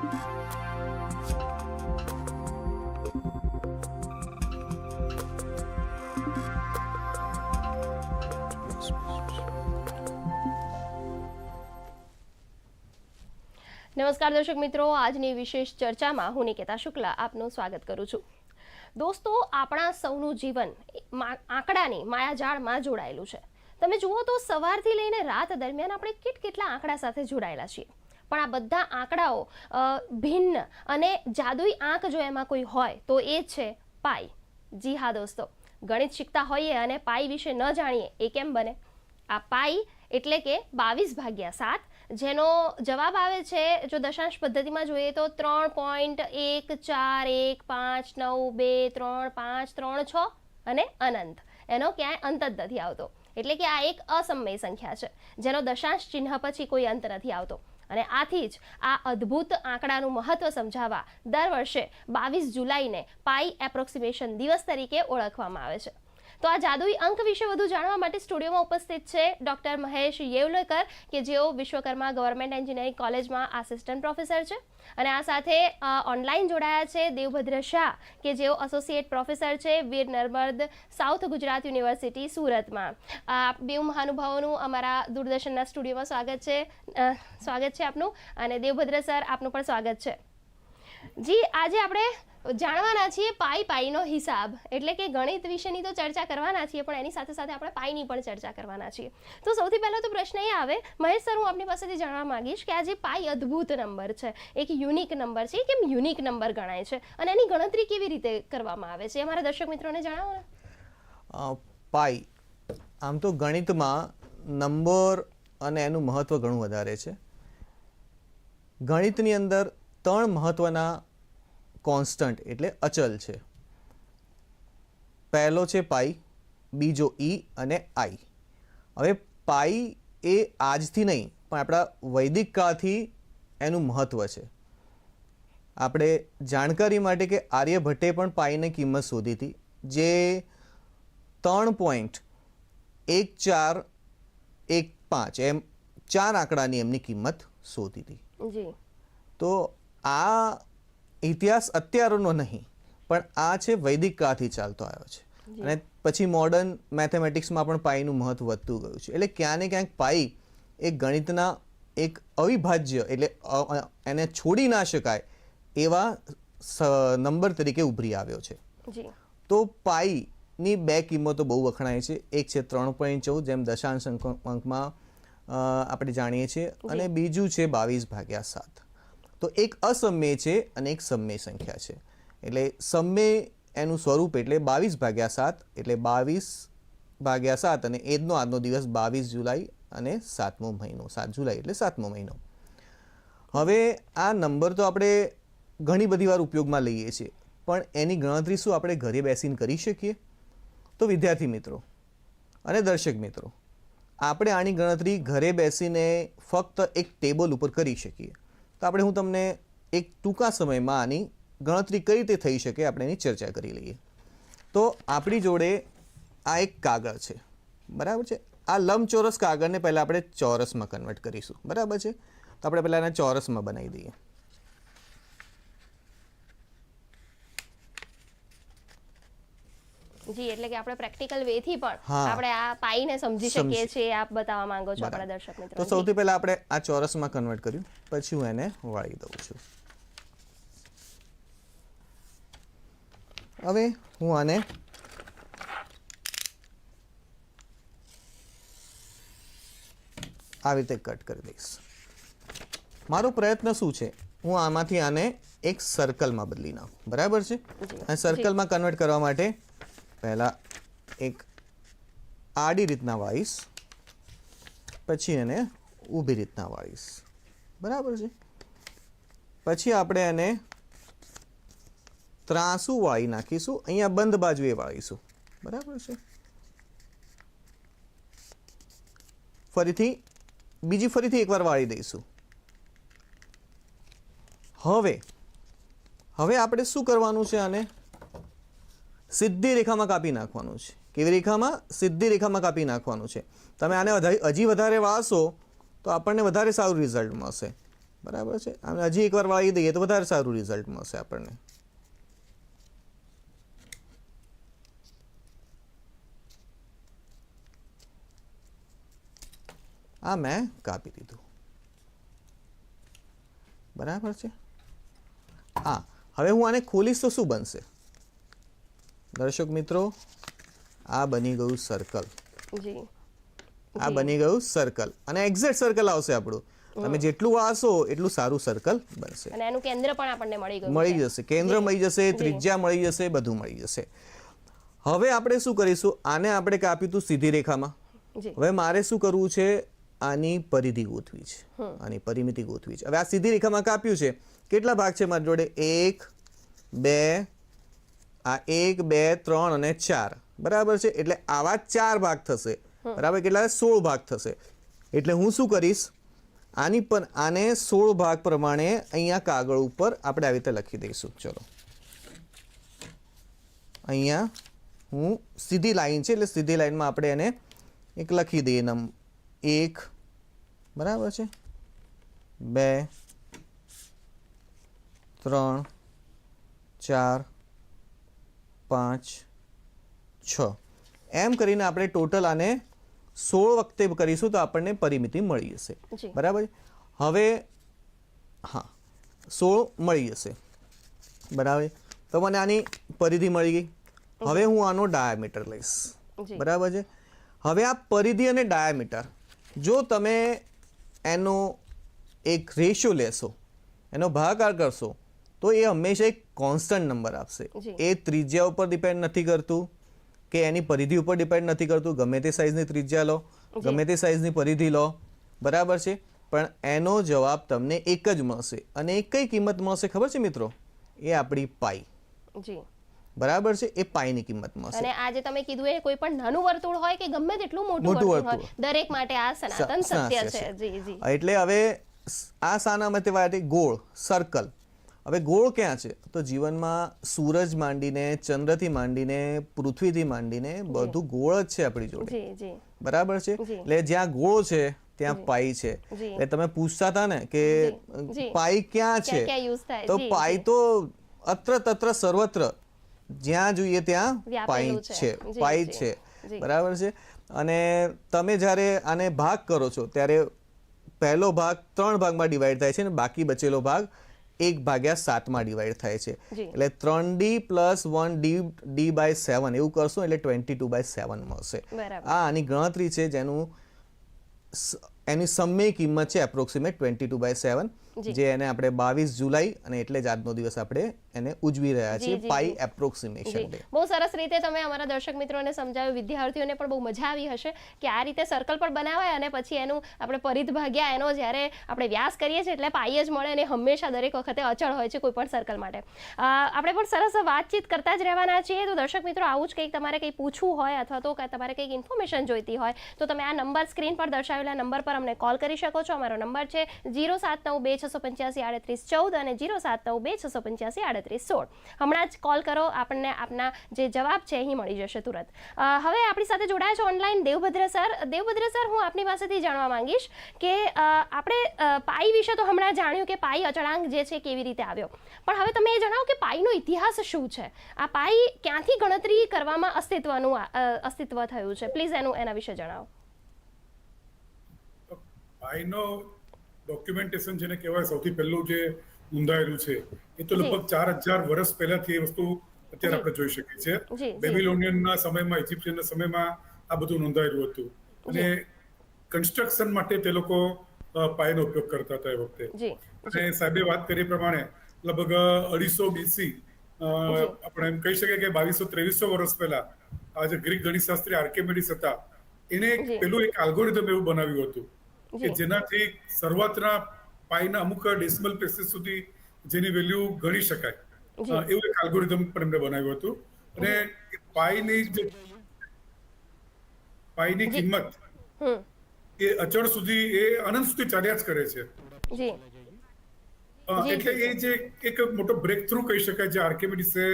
નમસ્કાર દર્શક મિત્રો, આજની વિશેષ ચર્ચામાં હું નિકેતા શુક્લા આપનું સ્વાગત કરું છું. દોસ્તો, આપણા સૌનું જીવન આંકડાની માયાજાળમાં જોડાયેલું છે. તમે જુઓ તો સવારથી લઈને રાત દરમિયાન આપણે કેટ કેટલા આંકડા સાથે જોડાયેલા છીએ. પણ આ બધા આંકડાઓ ભિન્ન અને જાદુઈ આંક જો એમાં કોઈ હોય, તો એ છે પાઈ. જી હા દોસ્તો, ગણિત શીખતા હોઈએ અને પાઈ વિશે ન જાણીએ, એ કેમ બને? આ પાઈ એટલે કે બાવીસ ભાગ્યા સાત, જેનો જવાબ આવે છે, જો દશાંશ પદ્ધતિમાં જોઈએ તો ત્રણ પોઈન્ટ એક ચાર એક પાંચ નવ બે ત્રણ પાંચ ત્રણ છ અને અનંત. એનો ક્યાંય અંત જ નથી આવતો. એટલે કે આ એક અસમય સંખ્યા છે, જેનો દશાંશ ચિહ્ન પછી કોઈ અંત નથી આવતો. અને આથી જ આ અદ્ભુત આંકડાનું મહત્વ સમજાવવા દર વર્ષે બાવીસ જુલાઈને પાઈ એપ્રોક્સિમેશન દિવસ તરીકે ઓળખવામાં આવે છે. તો આ જાદુઈ અંક વિશે વધુ જાણવા માટે સ્ટુડિયોમાં ઉપસ્થિત છે ડોક્ટર મહેશ યેવલેકર, કે જેઓ વિશ્વકર્મા ગવર્મેન્ટ એન્જિનિયરિંગ કોલેજમાં આસિસ્ટન્ટ પ્રોફેસર છે. અને આ સાથે ઓનલાઈન જોડાયા છે દેવભદ્ર શાહ, કે જેઓ એસોસિએટ પ્રોફેસર છે વીર નર્મદ સાઉથ ગુજરાત યુનિવર્સિટી, સુરતમાં. આ બેઉ મહાનુભાવોનું અમારા દૂરદર્શનના સ્ટુડિયોમાં સ્વાગત છે. સ્વાગત છે આપનું. અને દેવભદ્ર સર, આપનું પણ સ્વાગત છે. જી, આજે આપણે જાણવાના છીએ પાઈ પાઈનો હિસાબ. એટલે કે ગણિત વિશેની તો ચર્ચા કરવાના છીએ, પણ એની સાથે સાથે આપણે પાઈની પણ ચર્ચા કરવાના છીએ. તો સૌથી પહેલો તો પ્રશ્ન એ આવે, મહેશ સર, હું આપની પાસેથી જાણવા માંગીશ કે આ જે પાઈ અદ્ભુત નંબર છે. એક યુનિક નંબર છે. કેમ યુનિક નંબર ગણાય છે? અને એની ગણતરી કેવી રીતે કરવામાં આવે છે? એ અમારા દર્શક મિત્રોને જણાવો ને. પાઈ. આમ તો ગણિતમાં નંબર અને એનું મહત્ત્વ ઘણું વધારે છે. ગણિતની અંદર ત્રણ મહત્ત્વના કોન્સ્ટન્ટ એટલે અચલ છે. પહેલો છે પાઈ બીજો ઈ અને આઈ. હવે પાઈ એ આજથી નહીં પણ આપણા વૈદિક કાળથી એનું મહત્ત્વ છે. આપણે જાણકારી માટે કે આર્યભટ્ટે પણ પાઈની કિંમત શોધી હતી જે ત્રણ પોઈન્ટ એક ચાર એક પાંચ એમ ચાર આંકડાની એમની કિંમત શોધી હતી. તો આ ઇતિહાસ અત્યારનો નહીં પણ આ છે વૈદિક કાળથી ચાલતો આવ્યો છે. અને પછી મોડર્ન મેથેમેટિક્સમાં પણ પાઈનું મહત્વ વધતું ગયું છે. એટલે ક્યાં ને ક્યાંક પાઈ એ ગણિતના એક અવિભાજ્ય એટલે એને છોડી ના શકાય એવા સ- નંબર તરીકે ઉભરી આવ્યો છે. તો પાઈની બે કિંમતો બહુ વખણાય છે. એક છે ત્રણ પોઈન્ટ ચૌદ જેમ દશાંશ અંક- અંકમાં આપણે જાણીએ છીએ. અને બીજું છે બાવીસ ભાગ્યા સાત. તો એક અસમ્ય છે અને એક સમય સંખ્યા છે. એટલે સમય એનું સ્વરૂપ એટલે બાવીસ ભાગ્યા સાત, એટલે બાવીસ ભાગ્યા સાત અને એજનો આજનો દિવસ બાવીસ જુલાઈ અને સાતમો મહિનો, સાત જુલાઈ એટલે સાતમો મહિનો. હવે આ નંબર તો આપણે ઘણી બધી વાર ઉપયોગમાં લઈએ છીએ, પણ એની ગણતરી શું આપણે ઘરે બેસીને કરી શકીએ? તો વિદ્યાર્થી મિત્રો અને દર્શક મિત્રો, આપણે આની ગણતરી ઘરે બેસીને ફક્ત એક ટેબલ ઉપર કરી શકીએ. તો આપણે હું તમને એક ટૂંકા સમયમાં આની ગણતરી કઈ રીતે થઈ શકે આપણે એની ચર્ચા કરી લઈએ. તો આપણી જોડે આ એક કાગળ છે. બરાબર છે? આ લંબચોરસ કાગળને પહેલાં આપણે ચોરસમાં કન્વર્ટ કરીશું. બરાબર છે? તો આપણે પહેલાં એને ચોરસમાં બનાવી દઈએ. જી એટલે કે આપણે પ્રેક્ટિકલ વે થી પણ આપણે આ પાઈને સમજી. શકીએ છીએ આપ બતાવવા માંગો છો. આપણા દર્શક મિત્રો તો સૌથી પહેલા આપણે આ ચોરસમાં કન્વર્ટ કર્યું. પછી હું એને વાળી દઉં છું. હવે હું આને આવી રીતે કટ કરી દઈશ. મારો પ્રયત્ન શું છે? હું આમાંથી આને એક સર્કલમાં બદલી નાખું. બરાબર છે? અને સર્કલમાં કન્વર્ટ કરવા માટે પહેલાં એક આડી રીતના વાળીશ પછી એને ઊભી રીતના વાળીશ બરાબર છે? પછી આપણે એને ત્રાસું વાળી નાખીશું. અહીંયા બંધ બાજુએ વાળીશું. બરાબર છે? ફરીથી, બીજી ફરીથી એકવાર વાળી દઈશું. હવે હવે આપણે શું કરવાનું છે આને? સીધી રેખામાં કાપી નાખવાનું છે. કેવી રેખામાં? સીધી રેખામાં કાપી નાખવાનું છે. તમે આને હજી વધારે વાળશો તો આપણને વધારે સારું રિઝલ્ટ મળશે. બરાબર છે? અને હજી એકવાર વાળી દઈએ તો વધારે સારું રિઝલ્ટ મળશે આપણને. આ મેં કાપી દીધું. બરાબર છે? હા. હવે હું આને ખોલીશ તો શું બનશે? દર્શક મિત્રો આ બની ગયું સર્કલ જી. આ બની ગયું સર્કલ અને એક્ઝેક્ટ સર્કલ આવશે આપણું. તમે જેટલું વાળશો એટલું સારું સર્કલ બનશે. અને એનું કેન્દ્ર પણ આપણને મળી ગયું મળી જશે. કેન્દ્ર મળી જશે ત્રિજ્યા મળી જશે બધું મળી જશે. હવે આપણે શું કરીશું? આને આપણે કાપ્યું હતું સીધી રેખામાં. હવે મારે શું કરવું છે? આની પરિધિ ગોથવી છે. આની પરિમિતિ ગોથવી છે. હવે આ સીધી રેખામાં કાપ્યું છે. કેટલા ભાગ છે મારી જોડે? એક બે આ એક બે ત્રણ અને ચાર. બરાબર છે? એટલે આવા ચાર ભાગ થશે. બરાબર? કેટલા? સોળ ભાગ થશે. એટલે હું શું કરીશ? આની પણ આને સોળ ભાગ પ્રમાણે અહીંયા કાગળ ઉપર આપણે આવી રીતે લખી દઈશું. ચલો. અહીંયા હું સીધી લાઈન છે એટલે સીધી લાઈનમાં આપણે એને એક લખી દઈએ નમ એક. બરાબર છે? બે ત્રણ ચાર પાંચ છ. એમ કરીને આપણે ટોટલ આને સોળ વખતે કરીશું તો આપણને પરિમિતિ મળી જશે. બરાબર? હવે હા સોળ મળી જશે. બરાબર? તો મને આની પરિધિ મળી ગઈ. હવે હું આનો ડાયામીટર લઈશ. બરાબર છે? હવે આ પરિધિ અને ડાયામીટર જો તમે એનો એક રેશિયો લેશો એનો ભાગાકાર કરશો તો એ હંમેશા એક કોન્સ્ટન્ટ નંબર આપશે. એ ત્રિજ્યા ઉપર ડિપેન્ડ નથી કરતું કે એની પરિધિ ઉપર ડિપેન્ડ નથી કરતું. ગમે તે સાઇઝની ત્રિજ્યા લો ગમે તે સાઇઝની પરિધિ લો બરાબર છે? પણ એનો જવાબ તમને એક જ મળશે અને એ કઈ કિંમત મળશે ખબર છે મિત્રો? એ આપણી પાઈ. જી. બરાબર છે? એ પાઈની કિંમત મળશે. અને આજે તમે કીધું એ કોઈ પણ નાનું વર્તુળ હોય કે ગમે તેટલું મોટું મોટું વર્તુળ. હોય દરેક માટે આ સનાતન સત્ય છે. જી જી. એટલે હવે આ સાના મતે વાત ગોળ સર્કલ હવે ગોળ ક્યાં છે? તો જીવનમાં સૂરજ માંડીને ચંદ્રથી માંડીને પૃથ્વીથી માંડીને બધું ગોળ જ છે આપણી જોડે. બરાબર છે? એટલે જ્યાં ગોળ છે ત્યાં પાઈ છે. એટલે તમે પૂછતા હતા ને કે. પાઈ ક્યાં છે? તો પાઈ તો અત્ર તત્ર સર્વત્ર જ્યાં જોઈએ ત્યાં પાઈ છે. છે. પાઈ છે. બરાબર છે? અને તમે જ્યારે આને ભાગ કરો છો ત્યારે પહેલો ભાગ ત્રણ ભાગમાં ડિવાઈડ થાય છે અને બાકી બચેલો ભાગ એક ભાગ્યા સાતમાં ડિવાઈડ થાય છે. એટલે ત્રણ D plus one D D by seven એવું કરશું એટલે ટ્વેન્ટી ટુ બાય સેવન મળશે. આ આની ગણતરી છે જેનું એની સમય કિંમત છે approximate twenty two by seven જે એને આપણે બાવીસ જુલાઈ અને એટલે જ આજનો દિવસ આપણે એને ઉજવી રહ્યા છીએ પાઈ એપ્રોક્સિમેશન ડે બહુ સરસ રીતે તમે અમારા દર્શક મિત્રોને સમજાવ્યું વિદ્યાર્થીઓને પણ બહુ મજા આવી હશે કે આ રીતે સર્કલ પણ બનાવાય અને પછી એનું આપણે પરિધ ભાગ્યા એનો જ્યારે આપણે વ્યાસ કરીએ છીએ એટલે પાઈ જ મળે અને હંમેશા દરેક વખતે અચળ હોય છે કોઈ પણ સર્કલ માટે. આપણે પણ સરસ વાતચીત કરતા જ રહેવાના છીએ. તો દર્શક મિત્રો આવું જ કંઈક તમારે કંઈ પૂછવું હોય અથવા તો તમારે કંઈક ઇન્ફોર્મેશન જોઈતી હોય તો તમે આ નંબર સ્ક્રીન પર દર્શાવેલા નંબર પર અમને કોલ કરી શકો છો. અમારો નંબર છે જીરો સાત નવ બે છસો પંચ્યાસી આડત્રીસ ચૌદ અને જીરો સાત નવ બે છસો પંચ્યાસી આડત્રીસ સોળ. હમણાં જ કોલ કરો, આપણને આપના જે જવાબ છે અહીં મળી જશે તુરંત. હવે આપણી સાથે જોડાયા છે online Devbhadra sir. Devbhadra sir, હું આપની પાસેથી જાણવા માંગીશ કે આપણે પાઈ વિશે તો હમણાં જાણ્યું કે પાઈ અચળાંક જે છે કેવી રીતે આવ્યો. પણ હવે તમે એ જણાવો કે પાઈનો ઇતિહાસ શું છે? આ પાઈ ક્યાંથી ગણતરી કરવામાં અસ્તિત્વનું અસ્તિત્વ થયું છે? પ્લીઝ એનું, એના વિશે જણાવો. પાઈનો ડોક્યુમેન્ટેશન જેને કહેવાય, સૌથી પહેલું જે નોંધાયેલું છે. એ તો લગભગ ચાર હજાર વર્ષ પહેલાથી એ વસ્તુ અત્યારે આપણે જોઈ શકીએ છીએ. બેબિલોનિયનના સમયમાં ઇજિપ્શિયનના સમયમાં આ બધું નોંધાયેલું હતું. અને કન્સ્ટ્રક્શન માટે તે લોકો પાયાનો ઉપયોગ કરતા હતા એ વખતે. અને સાહેબે વાત કરી પ્રમાણે લગભગ અઢીસો બીસી આપણે એમ કહી શકીએ કે બાવીસો ત્રેવીસો વર્ષ પહેલા આ જે ગ્રીક ગણિતશાસ્ત્રી આર્કેમેડિસ હતા એને એક પેલું એક આલ્ગોરિધમ એવું બનાવ્યું હતું કે જેનાથી શરૂઆતના પાઈના અમુક ડેસિમલ પ્લેસીસ સુધી જેની વેલ્યુ ગણી શકાય. એવું એક આલ્ગોરિધમ પણ એમને બનાવ્યું હતું. અને પાઈની જે પાઈની કિંમત એ અચળ સુધી એ અનંત સુધી ચાલ્યા જ કરે છે. એટલે એ જે એક મોટો બ્રેક થ્રુ કહી શકાય જે આર્કેમિડીસે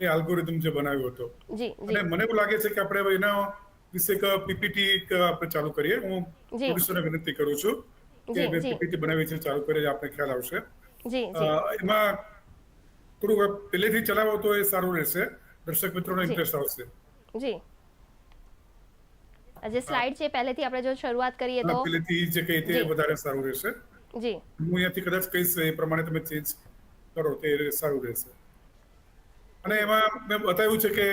એ આલ્ગોરિધમ જે બનાવ્યો હતો. અને મને એવું લાગે છે કે આપણે એના વિશે એક પીપીટી આપણે ચાલુ કરીએ. હું. પ્રોડ્યુસરને વિનંતી કરું છું. જી, પીપીટી બનાવી છે ચાલુ કરે આપને ખ્યાલ આવશે. એમાં થોડું પહેલેથી ચલાવો તો એ સારું રહેશે. દર્શક મિત્રોને ઇન્ટરેસ્ટ આવશે. જી. જે સ્લાઇડ છે પહેલેથી આપણે જો શરૂઆત કરીએ તો પહેલેથી જે કહી તે વધારે સારું રહેશે. જી. હું અહીંયાથી કદાચ કહીશ એ પ્રમાણે તમે ચેન્જ કરો તે સારું રહેશે. અને એમાં મેં બતાવ્યું છે કે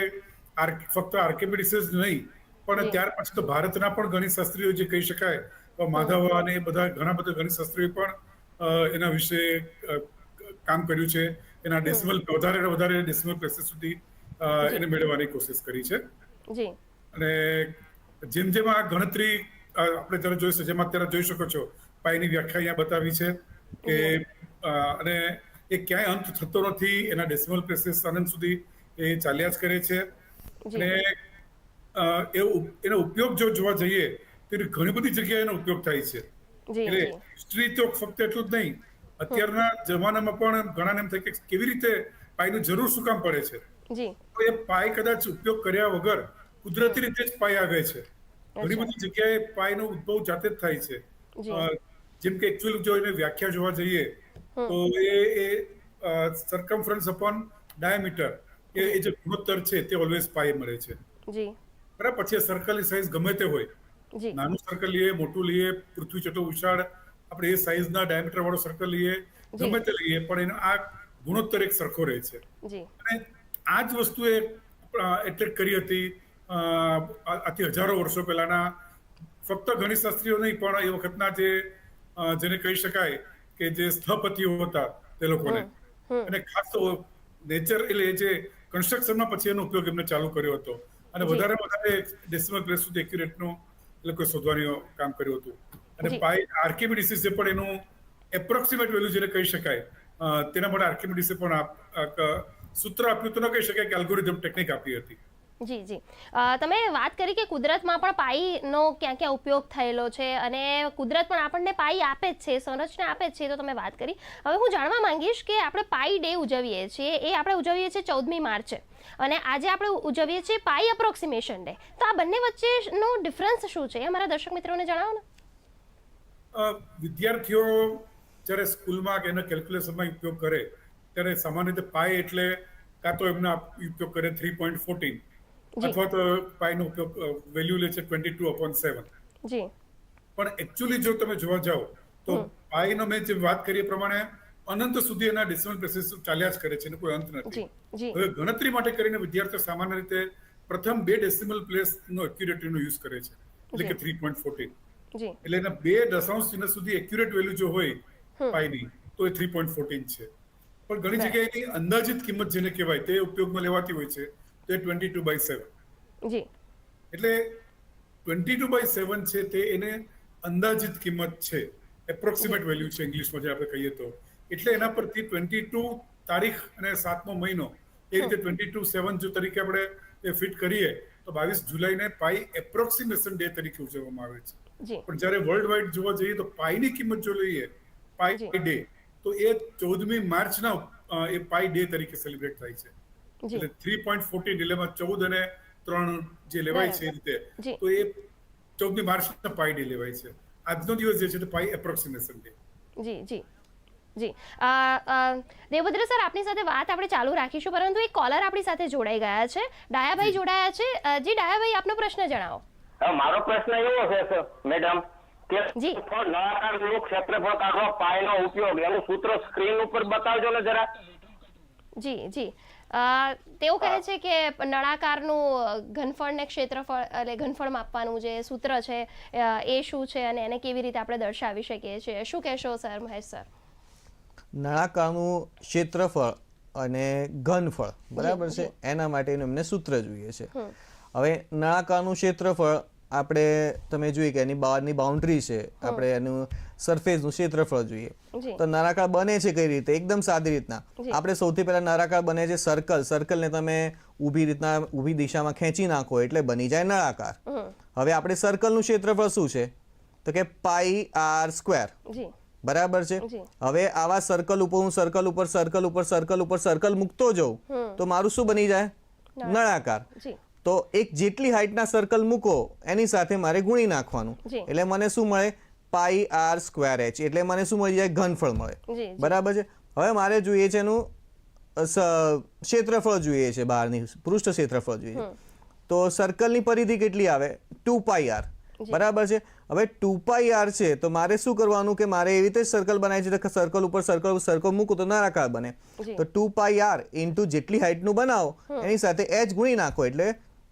ફક્ત આર્કિમિડીસ જ નહીં પણ ત્યાર પછી તો ભારતના પણ ગણિત શાસ્ત્રીઓ જે કહી શકાય માધવ અને બધા ઘણા બધા ગણિતશાસ્ત્રીઓ પણ અ, એના વિશે કામ કર્યું છે. એના ડેસિમલ વધારે વધારે ડેસિમલ પ્લેસીસ સુધી એને મેળવવાની કોશિશ કરી છે. અને જેમ જેમ આ ગણતરી આપણે જ્યારે જોઈશું જેમ અત્યારે જોઈ શકો છો પાઈની વ્યાખ્યા અહીંયા બતાવી છે કે અને એ ક્યાંય અંત થતો નથી એના ડેસિમલ પ્લેસીસ અનંત સુધી એ ચાલ્યા જ કરે છે. અને એનો ઉપયોગ જો જોવા જઈએ તો એની ઘણી બધી જગ્યાએ એનો ઉપયોગ થાય છે. એટલે હિસ્ટ્રી તો ફક્ત એટલું જ નહીં અત્યારના જમાનામાં પણ ઘણા એમ થાય કે કેવી રીતે પાઈનું જરૂર શું કામ પડે છે? તો એ પાય કદાચ ઉપયોગ કર્યા વગર કુદરતી રીતે જ પાય આવે છે. ઘણી. બધી જગ્યાએ પાયનો ઉદ્ભવ જાતે જ થાય છે. જેમ કે એકચ્યુઅલ જો એને વ્યાખ્યા જોવા જઈએ તો એ એ સરકમફરન્સ અપોન ડાયામીટર એ જે ગુણોત્તર છે તે ઓલવેઝ પાય મળે છે. જી. બરાબર પછી સર્કલની સાઈઝ ગમે તે હોય નાનું સર્કલ લઈએ મોટું લઈએ પૃથ્વી ચટો વિશાળ આપણે એ સાઈઝના ડાયામીટર વાળો સર્કલ લઈએ ગમે તે લઈએ પણ એનો આ ગુણોત્તર એક સરખો રહે છે. અને આ જ વસ્તુએ એટ્રેક્ટ કરી હતી આથી હજારો વર્ષો પહેલાના ફક્ત ગણિતશાસ્ત્રીઓ નહીં પણ એ વખતના જે જેને કહી શકાય કે જે સ્થપતિઓ હતા તે લોકોને. અને ખાસ તો નેચર એટલે એ જે કન્સ્ટ્રક્શનમાં પછી એનો ઉપયોગ એમને ચાલુ કર્યો હતો. અને વધારે વધારે ડેસિમલ પ્લેસ સુધી એક્યુરેટનું એ લોકોએ શોધવાનું કામ કર્યું હતું. અને. પાઈ આર્કિમિડીસિસ પણ એનું એપ્રોક્સિમેટ વેલ્યુ જેને કહી શકાય તેના માટે આર્કિમિડીસે પણ સૂત્ર આપ્યું તો ન કહી શકાય કે એલ્ગોરિધમ ટેકનિક આપી હતી. જી જી. તમે વાત કરી કે કુદરતમાં પણ પાઈનો ક્યાં ક્યાં ઉપયોગ થયેલો છે અને કુદરત પણ આપણને પાઈ આપે જ છે સંરચના આપે જ છે તો તમે વાત કરી. હવે હું જાણવા માંગીશ કે આપણે પાઈ ડે ઉજવીએ છીએ. એ આપણે ઉજવીએ છીએ ચૌદમી માર્ચે. અને આજે આપણે ઉજવીએ છીએ પાઈ અપ્રોક્સિમેશન ડે તો આ બંને વચ્ચેનો ડિફરન્સ શું છે અમારા દર્શક મિત્રોને જણાવો ને. વિદ્યાર્થીઓ જ્યારે સ્કૂલમાં કે એના કેલ્ક્યુલેશનમાં ઉપયોગ કરે ત્યારે સામાન્ય રીતે પાય એટલે કાં તો એમના ઉપયોગ કરે થ્રી પોઈન્ટ ફોર્ટીન અથવા તો પાયનો ઉપયોગ વેલ્યુ લે છે ટ્વેન્ટી ટુ અપોન સેવન પણ એકચ્યુઅલી જો તમે જોવા જાઓ તો પાયનો મેં જે વાત કરીએ પ્રમાણે અનંત સુધી એના ડેસિમલ પ્લેસીસ ચાલ્યા જ કરે છે એનો કોઈ અંત નથી. હવે ગણતરી માટે કરીને વિદ્યાર્થીઓ સામાન્ય રીતે પ્રથમ બે ડેસિમલ પ્લેસ નો એક્યુરેટરીનો યુઝ કરે છે. એટલે કે થ્રી પોઈન્ટ ફોર્ટીન એટલે એના બે દશાંશ ચિહ્ન સુધી એક્યુરેટ વેલ્યુ જો હોય પાઈની તો એ થ્રી પોઈન્ટ ફોર્ટીન છે. પણ ઘણી જગ્યાએ એની અંદાજિત કિંમત જેને કહેવાય તે ઉપયોગમાં લેવાતી હોય છે તો એ ટ્વેન્ટી ટુ બાય સેવન એટલે ટ્વેન્ટી ટુ બાય સેવન છે તે એને અંદાજિત કિંમત છે. એપ્રોક્સિમેટ વેલ્યુ છે ઇંગ્લિશમાં જે આપણે કહીએ તો. એટલે એના પરથી ટ્વેન્ટી ટુ તારીખ અને સાતમો મહિનો એ રીતે ટ્વેન્ટી ટુ સેવન જો તરીકે આપણે એ ફિટ કરીએ તો બાવીસ જુલાઈને પાઈ એપ્રોક્સિમેશન ડે તરીકે ઉજવવામાં આવે છે. પણ જ્યારે વર્લ્ડ વાઇડ જોવા જઈએ તો પાઈની કિંમત જો લઈએ પાઈ ડે તો એ ચૌદમી માર્ચના એ પાઈ ડે તરીકે સેલિબ્રેટ થાય છે. એટલે થ્રી પોઈન્ટ ફોર્ટીન એટલે ચૌદ અને ત્રણ જે લેવાય છે એ રીતે તો એ ચૌદમી માર્ચના પાઈ ડે લેવાય છે. આજનો દિવસ જે છે તે પાઈ એપ્રોક્સિમેશન ડે જી જી. જી. દેવભદ્ર સર આપની સાથે વાત આપણે ચાલુ રાખીશું પરંતુ એક કોલર આપણી સાથે જોડાઈ ગયા છે. ડાયાભાઈ જોડાયા છે. જી ડાયાભાઈ આપનો પ્રશ્ન જણાવો. મારો પ્રશ્ન એવો છે સર, મેડમ કે જી. નળાકારનું ક્ષેત્રફળ કાઢવા પાયનો ઉપયોગ એનું સૂત્ર સ્ક્રીન ઉપર બતાવજો ને જરા. જી જી. તેઓ કહે છે કે નળાકારનું ઘનફળ ને ક્ષેત્રફળ એટલે ઘનફળ માપવાનું જે સૂત્ર છે એ શું છે અને એને કેવી રીતે આપણે દર્શાવી શકીએ છીએ? શું કહેશો સર મહેશ સર? નળાકારનું ક્ષેત્રફળ અને ઘનફળ બરાબર છે? એના માટેનું એમને સૂત્ર જોઈએ છે. હવે નળાકારનું ક્ષેત્રફળ આપણે તમે જોઈએ કે એની બહારની બાઉન્ડ્રી છે આપણે એનું સરફેસનું ક્ષેત્રફળ જોઈએ. તો નળાકાર બને છે કઈ રીતે? એકદમ સાદી રીતના. આપણે સૌથી પહેલા નળાકાર બને છે સર્કલ સર્કલને તમે ઊભી રીતના ઊભી દિશામાં ખેંચી નાખો એટલે બની જાય નળાકાર હવે આપણે સર્કલનું ક્ષેત્રફળ શું છે? તો કે પાઈ આર સ્ક્વેર બરાબર છે? હવે આવા સર્કલ ઉપર હું સર્કલ ઉપર સર્કલ ઉપર સર્કલ ઉપર સર્કલ મૂકતો જાઉં તો મારું શું બની જાય? નળાકાર. તો એક જેટલી હાઈટના સર્કલ મૂકો એની સાથે મારે ગુણી નાખવાનું. એટલે મને શું મળે? પાઈ આર સ્ક્વેર એચ એટલે મને શું મળી જાય? ઘનફળ મળે. બરાબર છે? હવે મારે જોઈએ છે એનું ક્ષેત્રફળ જોઈએ છે બહારની પૃષ્ઠ ક્ષેત્રફળ જોઈએ. તો સર્કલની પરિધિ કેટલી આવે? ટુ પાઈ આર બરાબર છે? હવે ટુ પાઈ આર છે તો મારે શું કરવાનું કે મારે એવી રીતે સર્કલ બનાવી છે સર્કલ ઉપર સર્કલ સર્કલ મૂકું તો નળાકાર બને. તો ટુ પાઈ આર ઇન્ટુ જેટલી હાઇટનું બનાવો એની સાથે એચ ગુણી નાખો એટલે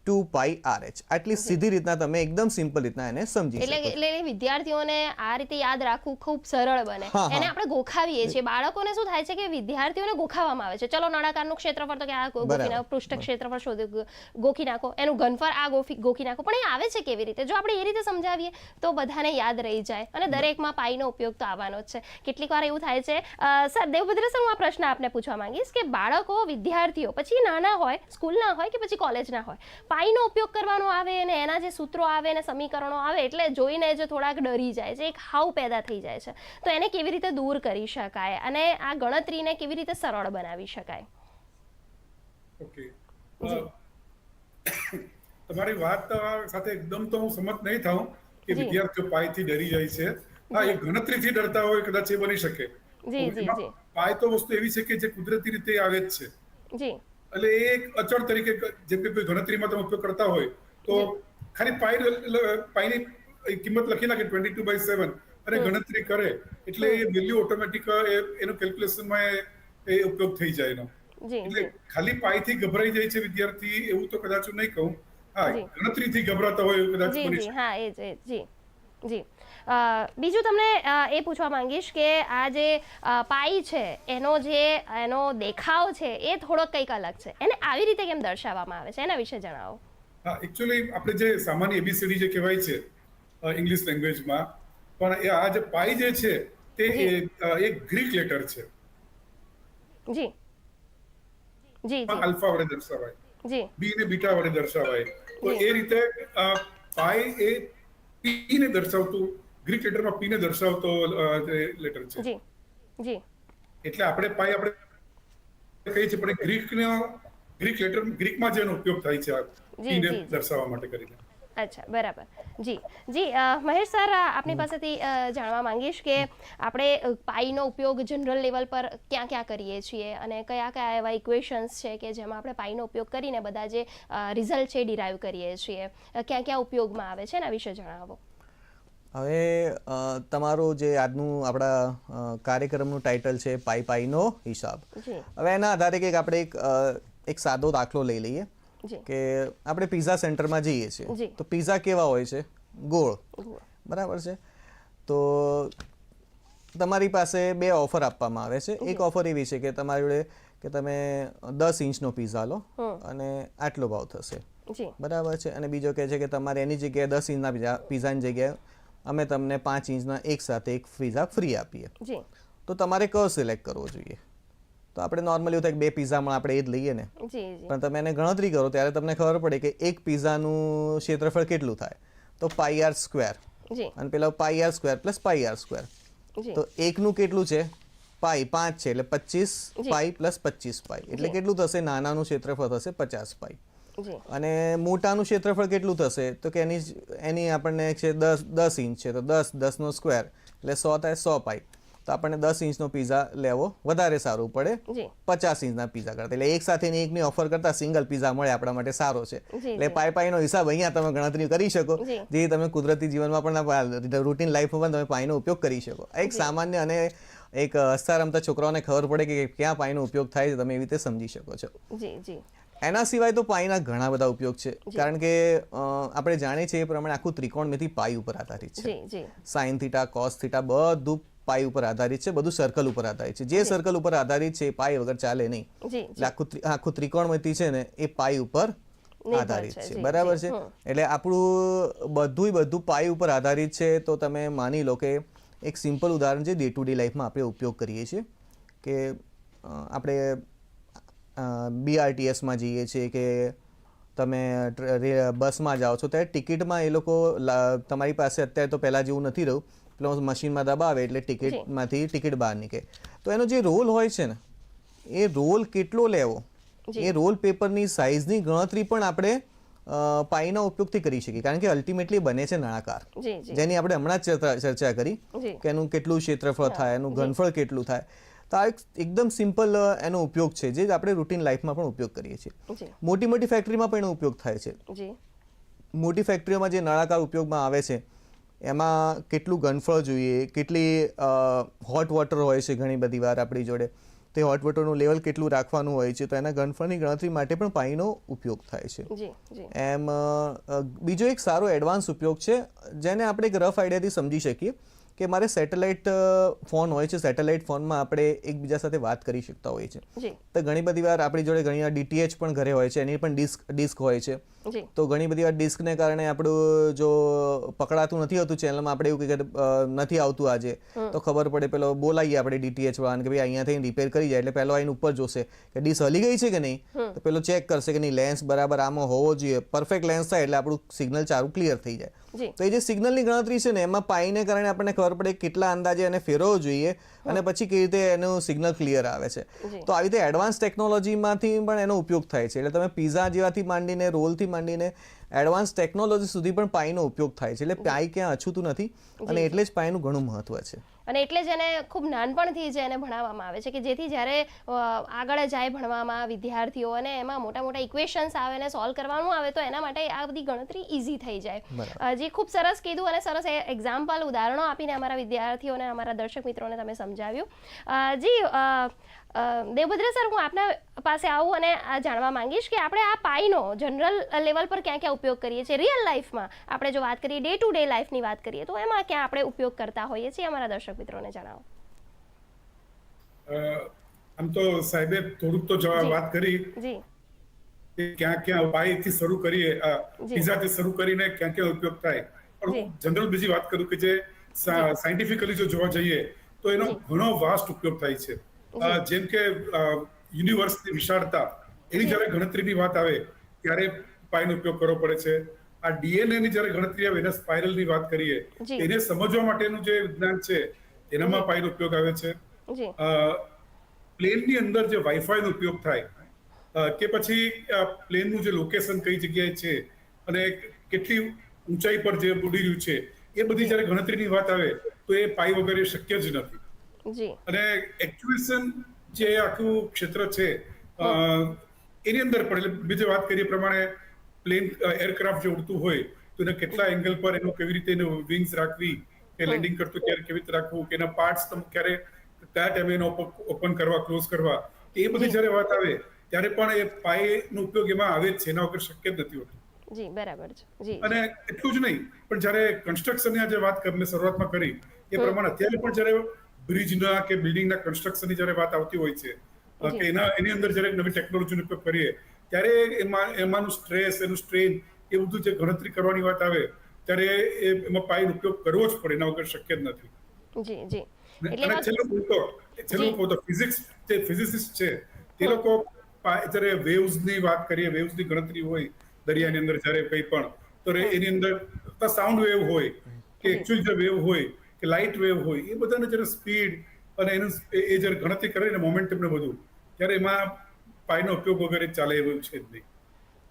ટુ પાઈ આર એચ. આટલી સીધી રીતના તમે એકદમ સિમ્પલ રીતના એને સમજી એટલે. એટલે વિદ્યાર્થીઓને આ રીતે યાદ રાખવું ખૂબ સરળ બને. એને આપણે ગોખાવીએ છીએ. બાળકોને શું થાય છે કે વિદ્યાર્થીઓને ગોખાવામાં આવે છે. ચલો નળાકારનું ક્ષેત્રફળ તો કે આ ગોખી નાખો પૃષ્ઠ ક્ષેત્રફળ શોધી ગોખી નાખો. એનું ઘનફળ આ ગોખી ગોખી નાખો. પણ એ આવે છે કેવી રીતે? જો આપણે એ રીતે સમજાવીએ તો બધાને યાદ રહી જાય. અને દરેકમાં પાઈનો ઉપયોગ તો આવવાનો જ છે. કેટલીક વાર એવું થાય છે સર દેવભદ્ર સર હું આ પ્રશ્ન આપને પૂછવા માંગીશ કે બાળકો વિદ્યાર્થીઓ પછી નાના હોય સ્કૂલના હોય કે પછી કોલેજના હોય પાઈનો ઉપયોગ કરવાનો આવે અને એના જે સૂત્રો આવે અને સમીકરણો આવે એટલે જોઈને જ થોડાક ડરી જાય છે એક હાવ પેદા થઈ જાય છે. તો એને કેવી રીતે દૂર કરી શકાય અને આ ગણતરીને કેવી રીતે સરળ બનાવી શકાય? તમારી વાત સાથે એકદમ તો હું સંમત નહીં થાઉં કે. વિદ્યાર્થીઓ પાઈથી ડરી જાય છે. હા એ ગણતરીથી ડરતા હોય કદાચ એ બની શકે. જી જી જી. પાય તો વસ્તુ એવી છે કે જે કુદરતી રીતે આવે જ છે. જી. એટલે એ એક અચળ તરીકે જેમ કે કોઈ ગણતરીમાં તમે ઉપયોગ કરતા હોય તો ખાલી પાઈ પાઈની કિંમત લખી નાખે ટ્વેન્ટી ટુ બાય સેવન અને ગણતરી કરે એટલે એ વેલ્યુ ઓટોમેટિક એનું કેલ્ક્યુલેશનમાં એ ઉપયોગ થઈ જાય એનો. એટલે ખાલી પાઈથી ગભરાઈ જાય છે વિદ્યાર્થી એવું તો કદાચ હું નહીં કહું. હા ગણતરીથી ગભરાતા હોય એવું કદાચ હા એ જ. જી જી. બીજું તમને એ પૂછવા માંગીશ કે આ જે પાઈ છે એનો જે એનો દેખાવ છે એ થોડો કંઈક અલગ છે. એને આવી રીતે કેમ દર્શાવવામાં આવે છે? એના વિશે જણાવો. હા એકચ્યુઅલી આપણે જે સામાન્ય એબીસીડી જે કહેવાય છે ઇંગ્લિશ લેંગ્વેજમાં પણ આ જે પાઈ જે છે તે એક ગ્રીક લેટર છે. જી. જી જી. આલ્ફા વડે દર્શાવાય. જી. બી ને બીટા વડે દર્શાવાય. તો એ રીતે પાઈ એ પી ને દર્શાવતું ગ્રીક લેટરમાં પી ને દર્શાવતો લેટર છે. જી જી. એટલે આપણે પાઈ આપણે કહીએ છીએ પણ ગ્રીકનો ગ્રીક લેટર ગ્રીકમાં જેનો ઉપયોગ થાય છે પી ને. દર્શાવવા માટે કરીને. અચ્છા બરાબર. જી જી મહેશ સર આપની પાસેથી જાણવા માંગીશ કે આપણે પાઈનો ઉપયોગ જનરલ લેવલ પર ક્યાં ક્યાં કરીએ છીએ અને કયા કયા એવા ઇક્વેશન્સ છે કે જેમાં આપણે પાઈનો ઉપયોગ કરીને બધા જે રિઝલ્ટ છે ડિરાઈવ કરીએ છીએ. ક્યાં ક્યાં ઉપયોગમાં આવે છે એના વિશે જણાવો. હવે તમારું જે આજનું આપણા કાર્યક્રમનું ટાઇટલ છે પાઈ પાઈનો હિસાબ. હવે એના આધારે કંઈક આપણે એક એક સાદો દાખલો લઈ લઈએ. કે આપણે પિઝા સેન્ટરમાં જઈએ છીએ. તો પિઝા કેવા હોય છે? ગોળ. બરાબર છે? તો તમારી પાસે બે ઓફર આપવામાં આવે છે. એક ઓફર એવી છે કે તમારી જોડે કે તમે દસ ઇંચનો પિઝા લો અને આટલો ભાવ થશે. બરાબર છે? અને બીજો કહે છે કે તમારે એની જગ્યાએ દસ ઇંચના પિઝાની જગ્યાએ અમે તમને પાંચ ઇંચના એક સાથે એક પિઝા ફ્રી આપીએ. તો તમારે કયો સિલેક્ટ કરવો જોઈએ? તો આપણે નોર્મલી એવું થાય બે પિઝામાં આપણે એ જ લઈએ ને. પણ તમે એને ગણતરી કરો ત્યારે તમને ખબર પડે કે એક પિઝાનું ક્ષેત્રફળ કેટલું થાય. તો પાઈ આર સ્ક્વેર અને પેલા pi R square plus pi R square તો એકનું કેટલું છે? પાઈ પાંચ છે એટલે પચીસ. પાઈ પ્લસ પચીસ પાઈ એટલે કેટલું થશે? નાનાનું ક્ષેત્રફળ થશે પચાસ પાઈ અને મોટાનું ક્ષેત્રફળ કેટલું થશે? તો કે એની એની આપણને છે દસ દસ ઇંચ છે. તો દસ દસનો સ્ક્વેર. એટલે સો થાય સો પાઈ. તો આપણને દસ ઇંચનો પિઝા લેવો. વધારે સારું પડે. પચાસ ઇંચના પીઝા કરતા. એટલે એક સાથેની એકની ઓફર કરતા સિંગલ પિઝા મળે આપણા માટે સારો છે. એટલે. પાઈ પાઈનો હિસાબ અહીંયા તમે ગણતરી કરી શકો. જે. તમે કુદરતી જીવનમાં પણ રૂટીન લાઈફમાં તમે પાઈનો ઉપયોગ કરી શકો. એક સામાન્ય અને એક હસતા રમતા છોકરાઓને ખબર પડે કે ક્યાં પાઈનો ઉપયોગ થાય છે તમે એવી રીતે સમજી શકો છો. જી જી. એના સિવાય તો પાઈના ઘણા બધા ઉપયોગ છે. કારણ કે આપણે જાણીએ છીએ એ પ્રમાણે આખું ત્રિકોણમિતિ પાઈ ઉપર આધારિત છે. સાઇન થીટા કોસ થીટા બધું પાઈ ઉપર આધારિત છે બધું સર્કલ ઉપર આધારિત છે. જે સર્કલ ઉપર આધારિત છે એ પાઈ વગર ચાલે નહીં. એટલે આખું આખું ત્રિકોણમિતિ છે ને એ પાઈ ઉપર આધારિત છે, બરાબર છે? એટલે આપણું બધુંય બધું પાઈ ઉપર આધારિત છે. તો તમે માની લો કે એક સિમ્પલ ઉદાહરણ છે ડે ટુ ડે લાઈફમાં આપણે ઉપયોગ કરીએ છીએ. કે આપણે બીઆરટીએસમાં જઈએ છીએ કે તમે બસમાં જાઓ છો ત્યારે ટિકિટમાં એ લોકો તમારી પાસે અત્યારે તો પહેલાં જેવું નથી રહ્યું પેલો મશીનમાં દબાવે એટલે ટિકિટમાંથી ટિકિટ બહાર નીકળે. તો એનો જે રોલ હોય છે ને એ રોલ કેટલો લેવો? એ રોલ પેપરની સાઇઝની ગણતરી પણ આપણે પાઈના ઉપયોગથી કરી શકીએ કારણ કે અલ્ટિમેટલી બને છે જી જેની આપણે હમણાં જ ચર્ચા કરી કે એનું કેટલું ક્ષેત્રફળ થાય એનું ઘનફળ કેટલું થાય. તો આ એકદમ સિમ્પલ એનો ઉપયોગ છે જે આપણે રૂટીન લાઈફમાં પણ ઉપયોગ કરીએ છીએ. મોટી મોટી ફેક્ટરીમાં પણ એનો ઉપયોગ થાય છે. મોટી ફેક્ટરીઓમાં જે નળાકાર ઉપયોગમાં આવે છે એમાં કેટલું ગનફળ જોઈએ કેટલી હોટ વોટર હોય છે ઘણી બધી વાર આપણી જોડે તે હોટ વોટરનું લેવલ કેટલું રાખવાનું હોય છે તો એના ગનફળની ગણતરી માટે પણ પાણીનો ઉપયોગ થાય છે. એમ બીજો એક સારો એડવાન્સ ઉપયોગ છે જેને આપણે એક રફ આઈડિયાથી સમજી શકીએ કે મારે સેટેલાઇટ ફોન હોય છે સેટેલાઇટ ફોનમાં આપણે એકબીજા સાથે વાત કરી શકતા હોઈએ છીએ. તો ઘણી બધી વાર આપણી જોડે ઘણી વાર ડીટીએચ પણ ઘરે હોય છે એની પણ ડિસ્ક ડિસ્ક હોય છે. તો ઘણી બધી વાર ડિસ્કને કારણે આપણું જો પકડાતું નથી હોતું ચેનલમાં આપણે એવું કે નથી આવતું આજે. તો ખબર પડે પેલો બોલાવીએ આપણે ડીટીએચ વાળાને કે ભાઈ અહીંયાથી રિપેર કરી જાય એટલે પહેલો આઈને ઉપર જોશે કે ડીશ હલી ગઈ છે કે નહીં? તો પેલો ચેક કરશે કે નહીં લેન્સ બરાબર આમાં હોવો જોઈએ. પરફેક્ટ લેન્સ થાય એટલે આપણું સિગ્નલ ચારું ક્લિયર થઈ જાય. તો એ જે સિગ્નલની ગણતરી છે ને એમાં પાઈને કારણે આપણને ખબર પડે કેટલા અંદાજે એને ફેરવવો જોઈએ. અને પછી કેવી રીતે એનું સિગ્નલ ક્લિયર આવે છે. તો આવી રીતે એડવાન્સ ટેકનોલોજીમાંથી પણ એનો ઉપયોગ થાય છે. એટલે તમે પીઝા જેવાથી માંડીને રોલથી માંડીને એડવાન્સ ટેકનોલોજી સુધી પણ પાઈનો ઉપયોગ થાય છે. એટલે પાઈ ક્યાં અછૂતું નથી અને એટલે જ પાઈનું ઘણું મહત્વ છે. અને એટલે જ એને ખૂબ નાનપણથી જ એને ભણાવવામાં આવે છે કે જેથી જ્યારે આગળ જાય ભણવામાં વિદ્યાર્થીઓ અને એમાં મોટા મોટા ઇક્વેશન્સ આવે ને સોલ્વ કરવાનું આવે તો એના માટે આ બધી ગણતરી ઇઝી થઈ જાય. જે ખૂબ સરસ કીધું અને સરસ એક્ઝામ્પલ ઉદાહરણો આપીને અમારા વિદ્યાર્થીઓને અમારા દર્શક મિત્રોને તમે સમજાવ્યું. જી દેવભદ્ર સર હું આપના પાસે આવું અને આ જાણવા માંગીશ કે આપણે આ પાઈનો જનરલ લેવલ પર ક્યાં ક્યાં ઉપયોગ કરીએ છીએ? રિયલ લાઈફમાં આપણે જો વાત કરીએ ડે ટુ ડે લાઈફની વાત કરીએ તો એમાં ક્યાં આપણે ઉપયોગ કરતા હોઈએ છીએ? અમારા દર્શક મિત્રોને જણાવો. આમ તો સાહેબે થોડુંક તો જવાબ વાત કરી. જી. ક્યાં ક્યાં પાઈથી શરૂ કરીએ. પીઝાથી શરૂ કરીને ક્યાં ક્યાં ઉપયોગ થાય. પણ જનરલ બીજી વાત કરું કે જે સાયન્ટિફિકલી જો જોવા જઈએ તો એનો ઘણો વાસ્ટ ઉપયોગ થાય છે. જેમ કે યુનિવર્સની વિશાળતા એની જ્યારે ગણતરીની વાત આવે ત્યારે પાઈનો ઉપયોગ કરવો પડે છે. આ ડીએનએ ની જ્યારે ગણતરી આવે એના સ્પાઇરલની વાત કરીએ. એને સમજવા માટેનું જે વિજ્ઞાન છે એનામાં પાઈનો ઉપયોગ આવે છે. જી. પ્લેનની અંદર જે વાઈફાઈ નો ઉપયોગ થાય કે પછી પ્લેનનું જે લોકેશન કઈ જગ્યાએ છે અને કેટલી ઊંચાઈ પર જે ઉડી રહ્યું છે એ બધી જ્યારે ગણતરીની વાત આવે તો એ પાઈ વગર એ શક્ય જ નથી. અને એક્ચ્યુએશન જે આખું ક્ષેત્ર છે એની અંદર પણ એટલે બીજી વાત કરીએ પ્રમાણે પ્લેન એરક્રાફ્ટ જે ઉડતું હોય તો એના કેટલા એંગલ પર એનું કેવી રીતે એનું વિંગ્સ રાખવી કે લેન્ડિંગ કરતું ત્યારે કેવી રીતે રાખવું કે એના પાર્ટ્સ તમે ક્યારે કયા ટાઈમે એનો ઓપન કરવા ક્લોઝ કરવા એ બધી જ્યારે વાત આવે ત્યારે પણ એ પાઈનો ઉપયોગ એમાં આવે જ છે એના વગર શક્ય જ નથી હોતું. જી બરાબર છે. જી. અને એટલું જ નહીં પણ જ્યારે કન્સ્ટ્રક્શનની આજે વાત કરીને શરૂઆતમાં કરી એ પ્રમાણે અત્યારે પણ જ્યારે બ્રિજના કે બિલ્ડિંગના કન્સ્ટ્રક્શનની જ્યારે વાત આવતી હોય છે કે એના એની અંદર જ્યારે નવી ટેકનોલોજીનો ઉપયોગ કરીએ ત્યારે એમાં એમાંનું સ્ટ્રેસ એનું સ્ટ્રેન એ બધું જે ગણતરી કરવાની વાત આવે ત્યારે એમાં પાઈનો ઉપયોગ કરવો જ પડે એના વગર શક્ય જ નથી. જી જી. એટલે છેલ્લું કહું તો છેલ્લું જી. કહું તો ફિઝિક્સ જે ફિઝિસિસ્ટ છે તે લોકો જ્યારે વેવ્સની વાત કરીએ વેવ્સની ની ગણતરી હોય દરિયાની અંદર જ્યારે કંઈ પણ તો એની અંદર સાઉન્ડ વેવ હોય કે એકચ્યુઅલ જે વેવ હોય કે લાઇટ વેવ હોય, એ બધાને જ્યારે સ્પીડ અને એનું એ જ્યારે ગણતરી કરે ને મોમેન્ટમને બધું, ત્યારે એમાં પાયનો ઉપયોગ વગર ચાલે એવું છે જ નહીં.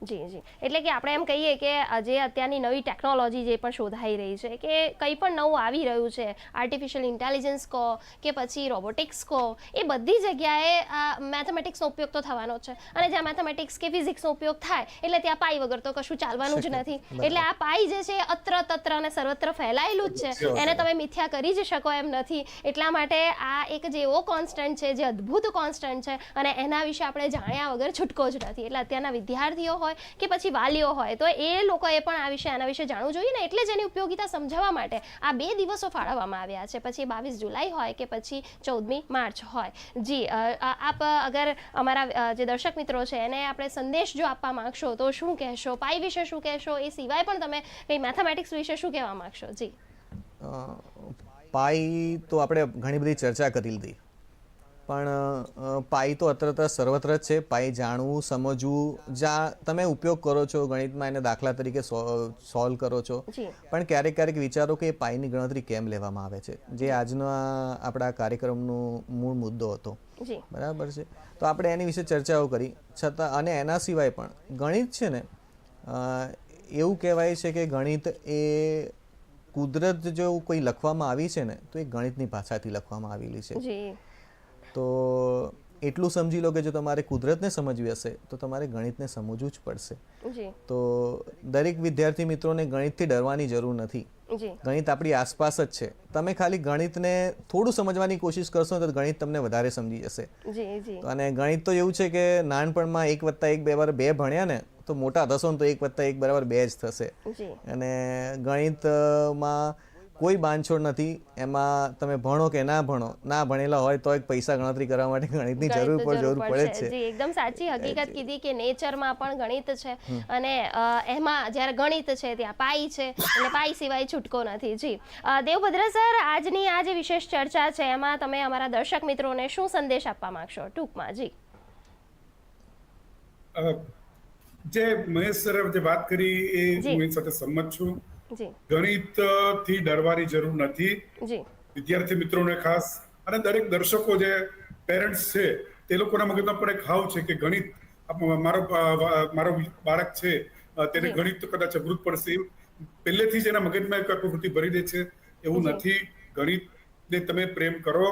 જી જી. એટલે કે આપણે એમ કહીએ કે જે અત્યારની નવી ટેકનોલોજી જે પણ શોધાઈ રહી છે કે કંઈ પણ નવું આવી રહ્યું છે આર્ટિફિશિયલ ઇન્ટેલિજન્સ કહો કે પછી રોબોટિક્સ કહો એ બધી જગ્યાએ આ મેથેમેટિક્સનો ઉપયોગ તો થવાનો છે. અને જ્યાં મેથેમેટિક્સ કે ફિઝિક્સનો ઉપયોગ થાય એટલે ત્યાં પાઈ વગર તો કશું ચાલવાનું જ નથી. એટલે આ પાઈ જે છે એ અત્ર તત્ર અને સર્વત્ર ફેલાયેલું જ છે. એને તમે મિથ્યા કરી જ શકો એમ નથી. એટલા માટે આ એક જે એવો કોન્સ્ટન્ટ છે જે અદ્ભુત કોન્સ્ટન્ટ છે અને એના વિશે આપણે જાણ્યા વગર છૂટકો જ નથી. એટલે અત્યારના વિદ્યાર્થીઓ હોય કે પછી વાલીઓ હોય, તો એ લોકોએ પણ આ વિશે, આના વિશે જાણવું જોઈએ ને? એટલે જ એની ઉપયોગિતા સમજાવવા માટે આ બે દિવસો ફાળવવામાં આવ્યા છે. પછી બાવીસ જુલાઈ હોય કે પછી ચૌદમી માર્ચ હોય. જી આપ અગર અમારા જે દર્શક મિત્રો છે, એને આપણે સંદેશ જો આપવા માંગશો, તો શું કહેશો? પાઈ વિશે શું કહેશો? એ સિવાય પણ તમે કંઈ મેથેમેટિક્સ વિશે શું કહેવા માંગશો? જી. પાઈ તો આપણે ઘણી બધી ચર્ચા કરી લીધી. પણ પાઈ તો અત્રત સર્વત્ર જ છે. પાઈ જાણવું સમજવું જ્યાં તમે ઉપયોગ કરો છો ગણિતમાં એને દાખલા તરીકે સોલ્વ કરો છો. પણ ક્યારેક ક્યારેક વિચારો કે પાઈની ગણતરી કેમ લેવામાં આવે છે? જે આજના આપણા કાર્યક્રમનો મૂળ મુદ્દો હતો. બરાબર છે? તો આપણે એની વિશે ચર્ચાઓ કરી. છતાં અને એના સિવાય પણ ગણિત છે ને એવું કહેવાય છે કે ગણિત એ કુદરત જો કોઈ લખવામાં આવી છે ને તો એ ગણિતની ભાષાથી લખવામાં આવેલી છે. જી. તો એટલું સમજી લો કે જો તમારે કુદરતને સમજવી હશે તો તમારે ગણિતને સમજવું જ પડશે. તો દરેક વિદ્યાર્થી મિત્રોને ગણિતથી ડરવાની જરૂર નથી. ગણિત આપણી આસપાસ જ છે. તમે ખાલી ગણિતને થોડું સમજવાની કોશિશ કરશો તો ગણિત તમને વધારે સમજી જશે. અને ગણિત તો એવું છે કે નાનપણમાં એક વત્તા એક બે વાર બે ભણ્યા ને તો મોટા થશો ને તો એક વત્તા એક બરાબર બે જ થશે. અને ગણિતમાં કોઈ બાંધછોડ નથી એમાં તમે ભણો કે ના ભણો ના ભણેલા હોય તો એક પૈસા ગણતરી કરવા માટે ગણિતની જરૂર પર જરૂર પડે છે. જી એકદમ સાચી હકીકત કીધી કે નેચરમાં પણ ગણિત છે અને એમાં જ્યારે ગણિત છે ત્યાં પાઈ છે અને પાઈ સિવાય છૂટકો નથી. જી દેવભદ્ર સર આજની આ જે વિશેષ ચર્ચા છે એમાં તમે અમારા દર્શક મિત્રોને શું સંદેશ આપવા માંગશો? ટૂંકમાં જી. અ, જે મહેશ સર જે વાત કરી એ. હું સાથે સંમત છું. ગણિતથી ડરવાની જરૂર નથી. વિદ્યાર્થી મિત્રોને ખાસ અને દરેક દર્શકો જે પેરેન્ટ્સ છે તે લોકોના મગજમાં પણ એક હાવ છે કે ગણિત મારો મારો બાળક છે તેને ગણિત તો કદાચ અઘરું પડશે. પહેલેથી જ એના મગજમાં એક પ્રવૃત્તિ ભરી દે છે. એવું નથી નથી. ગણિતને તમે પ્રેમ કરો.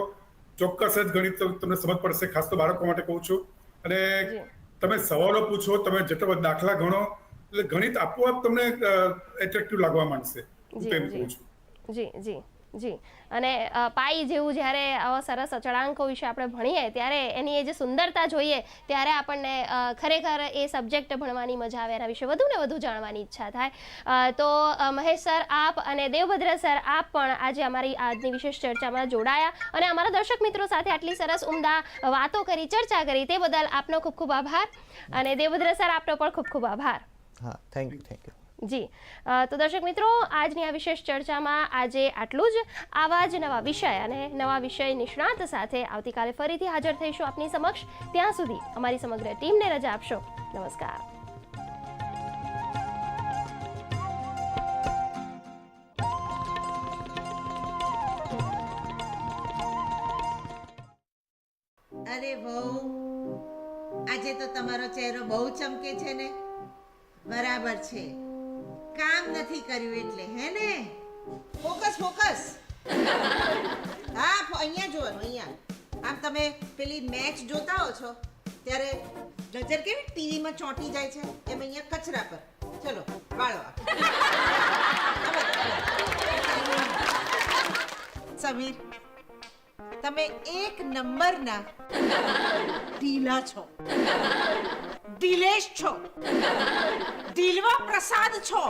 ચોક્કસ જ ગણિત તમને સમજ પડશે ખાસ તો બાળકો માટે કહું છું. અને તમે સવાલો પૂછો તમે જેટલા દાખલા ગણો. એટલે ગણિત આપોઆપ તમને એટ્રેક્ટિવ લાગવા માંડશે હું જી, તો એમ જી. કહું છું. જી જી જી. અને પાઈ જેવું જ્યારે આવા સરસ અચળાંકો વિશે આપણે ભણીએ ત્યારે એની એ જે સુંદરતા જોઈએ ત્યારે આપણને ખરેખર એ સબ્જેક્ટ ભણવાની મજા આવે એના વિશે વધુ ને વધુ જાણવાની ઈચ્છા થાય. તો મહેશ સર આપ અને દેવભદ્ર સર આપ પણ આજે અમારી આજની વિશેષ ચર્ચામાં જોડાયા. અને અમારા દર્શક મિત્રો સાથે આટલી સરસ ઉમદા વાતો કરી ચર્ચા કરી તે બદલ આપનો ખૂબ ખૂબ આભાર. અને દેવભદ્ર સર આપનો પણ ખૂબ ખૂબ આભાર. હા thank you thank you ji. તો દર્શક મિત્રો આજની આ વિશેષ ચર્ચામાં આજે આટલું જ. આવા જ નવા વિષય અને નવા વિષય નિષ્ણાત સાથે આવતીકાલે ફરીથી હાજર થઈશું આપની સમક્ષ. ત્યાં સુધી અમારી સમગ્ર ટીમને રજા આપશો. નમસ્કાર. અરે વહુ આજે તો તમારો ચહેરો બહુ ચમકે છે ને. બરાબર છે. કામ નથી કર્યું એટલે હે ને? Focus focus. હા અહીંયા જોવાનું અહીંયા. આમ તમે પેલી મેચ જોતા હો છો ત્યારે નજર કેવી ટીવીમાં ચોંટી જાય છે એમ અહીંયા કચરા પર. ચલો વાળવા સમીર તમે એક નંબરના ઢીલા છો. દિલેશ છો. દિલવા પ્રસાદ છો.